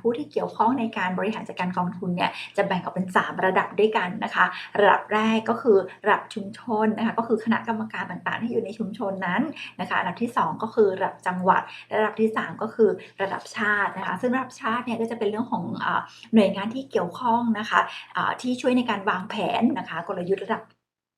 ผู้ที่เกี่ยวข้องในการบริหารจัดการกองทุนเนี่ยจะแบ่งออกเป็น 3 ระดับด้วยกันนะคะ ระดับแรกก็คือระดับชุมชนนะคะก็คือคณะกรรมการต่างๆ ที่อยู่ในชุมชนนั้นนะคะระดับที่ 2 ก็คือระดับจังหวัดและระดับที่ 3 ก็คือระดับชาตินะคะซึ่งระดับชาติเนี่ยก็จะเป็นเรื่องของอหน่วยงานที่เกี่ยวข้องนะคะอ่าที่ช่วยในการวางแผนนะคะกลยุทธ์ระดับ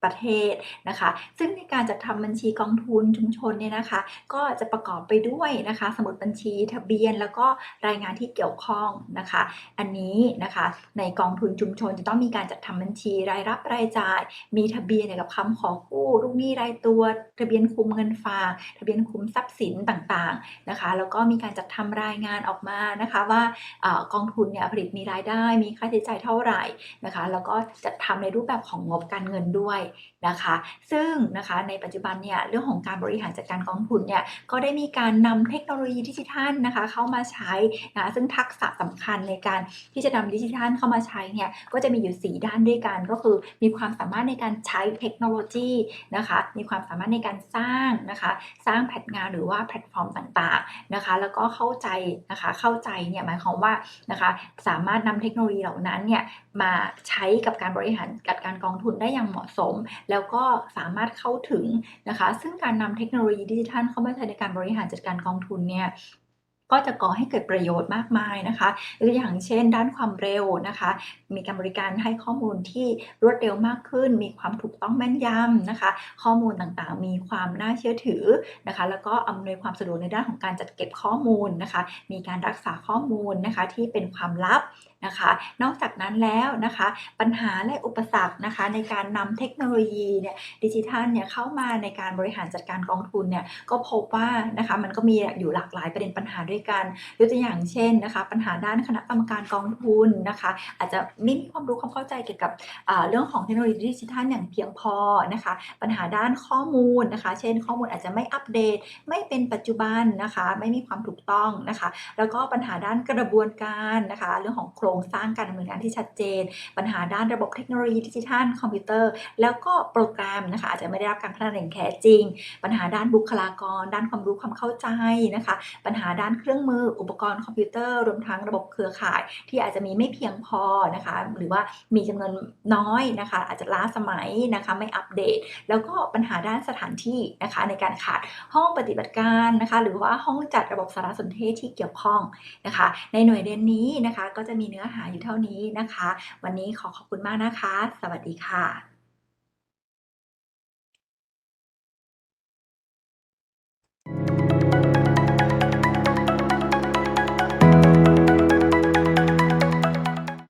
ประเทศนะคะ ซึ่งในการจัดทำบัญชีกองทุนชุมชนเนี่ยนะคะ ก็จะประกอบไปด้วยนะคะ สมุดบัญชีทะเบียน แล้วก็รายงานที่เกี่ยวข้องนะคะ อันนี้นะคะในกองทุนชุมชนจะต้องมีการจัดทำบัญชีรายรับรายจ่าย มีทะเบียนกับคำขอกู้ลูกหนี้รายตัว ทะเบียนคุมเงินฝากทะเบียนคุมทรัพย์สินต่างๆนะคะ แล้วก็มีการจัดทำรายงานออกมานะคะว่าอากองทุนเนี่ยผลิตมีรายได้ มีค่าใช้จ่ายเท่าไหร่นะคะ แล้วก็จัดทำในรูปแบบของงบการเงินด้วยนะคะ ซึ่งนะคะในปัจจุบันเนี่ยเรื่องของการบริหารจัดการกองทุนเนี่ยก็ได้มีการนำเทคโนโลยีดิจิทัลนะคะเข้ามาใช้นะซึ่งทักษะสำคัญในการที่จะนำดิจิทัลเข้ามาใช้เนี่ยก็จะมีอยู่ 4 ด้านด้วยกัน ก็คือมีความสามารถในการใช้เทคโนโลยีนะคะมีความสามารถในการสร้างนะคะสร้างแพลตงานหรือว่าแพลตฟอร์มต่างๆนะคะแล้วก็เข้าใจนะคะเข้าใจเนี่ยหมายความว่านะคะสามารถนำเทคโนโลยีเหล่านั้นเนี่ยมาใช้กับการบริหารจัดการกองทุนได้อย่างเหมาะสมแล้วก็สามารถเข้าถึงนะคะ ซึ่งการนำเทคโนโลยีดิจิทัลเข้ามาใช้ในการบริหารจัดการกองทุนเนี่ย ก็จะก่อให้เกิดประโยชน์มากมายนะคะตัวออย่างเช่น ด้านความเร็วนะคะ มีการบริการให้ข้อมูลที่รวดเร็วมากขึ้น มีความถูกต้องแม่นยำนะคะ ข้อมูลต่างๆ มีความน่าเชื่อถือนะคะ แล้วก็อำนวยความสะดวกในด้านของการจัดเก็บข้อมูลนะคะ มีการรักษาข้อมูลนะคะที่เป็นความลับนะคะ นอกจากนั้นแล้วนะคะ ปัญหาและอุปสรรคนะคะ ในการนำเทคโนโลยีเนี่ยดิจิทัลเนี่ยเข้ามาในการบริหารจัดการกองทุนเนี่ยก็พบว่านะคะมันก็มีอยู่หลากหลายประเด็นปัญหาด้วยกันยกตัวอย่างเช่นนะคะ ปัญหาด้านคณะกรรมการกองทุนนะคะ อาจจะไม่มีความรู้ความเข้าใจเกี่ยวกับเรื่องของเทคโนโลยีดิจิทัลอย่างเพียงพอนะคะ ปัญหาด้านข้อมูลนะคะ เช่น ข้อมูลอาจจะไม่อัปเดต ไม่เป็นปัจจุบันนะคะ ไม่มีความถูกต้องนะคะ แล้วก็ปัญหาด้านกระบวนการนะคะ เรื่องของโครงสร้างการดำเนินงานที่ชัดเจน ปัญหาด้านระบบเทคโนโลยีดิจิทัลคอมพิวเตอร์ แล้วก็โปรแกรมนะคะอาจจะไม่ได้รับการพัฒนาอย่างแท้จริง ปัญหาด้านบุคลากร ด้านความรู้ความเข้าใจนะคะ ปัญหาด้านเครื่องมืออุปกรณ์คอมพิวเตอร์รวมทั้งระบบเครือข่าย ที่อาจจะมีไม่เพียงพอนะคะ หรือว่ามีจำนวนน้อยนะคะ อาจจะล้าสมัยนะคะไม่อัปเดต แล้วก็ปัญหาด้านสถานที่นะคะ ในการขาดห้องปฏิบัติการนะคะ หรือว่าห้องจัดระบบสารสนเทศที่เกี่ยวข้องนะคะ ในหน่วยเรียนนี้นะคะ ก็จะมีเนื้อหาอยู่เท่านี้นะคะ วันนี้ขอขอบคุณมากนะคะ สวัสดีค่ะ